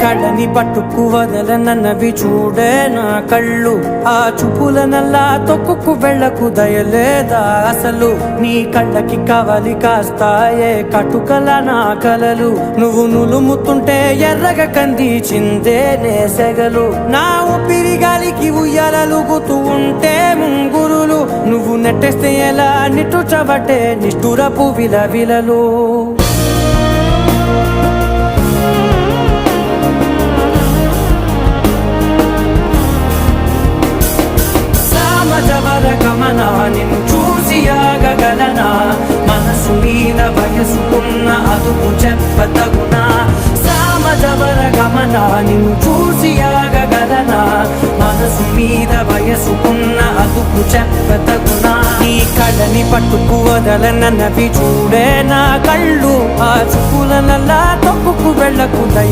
కళ్ళని పట్టుకు వదలనన్నవి చూడే నా కళ్ళు. ఆ చూపులనల్లా తొక్కుకు వెళ్ళకు దయలేదా? అసలు నీ కళ్ళకి కవలి కాస్తాయే కటుకల నా కలలు. నువ్వు నులుముతుంటే ఎర్రగ కంది చిందే నేసెగలు నా ఊపిరి గాలికి ఉయ్యాలలుగుతూ ఉంటే ముంగురులు. నువ్వు నెట్టేస్తే ఎలా నిట్టుచబట్టే నిష్ఠురపు విలవిలలు సామజవర గమన నిన్ను చూసి ఆగగలనా మనసు మీద వయసుకున్న అదుపు చెప్పతగునా? సామజవర గమన నిన్ను చూసి ఆగగలనా మనసు మీద వయసుకున్న అదుపు చెప్పతగునా? నీ కళని పట్టుకు వదలన నవి చూడే నా కళ్ళు ఆ చుక్కులనల్లా తొక్కుకు వెళ్ళకు దయ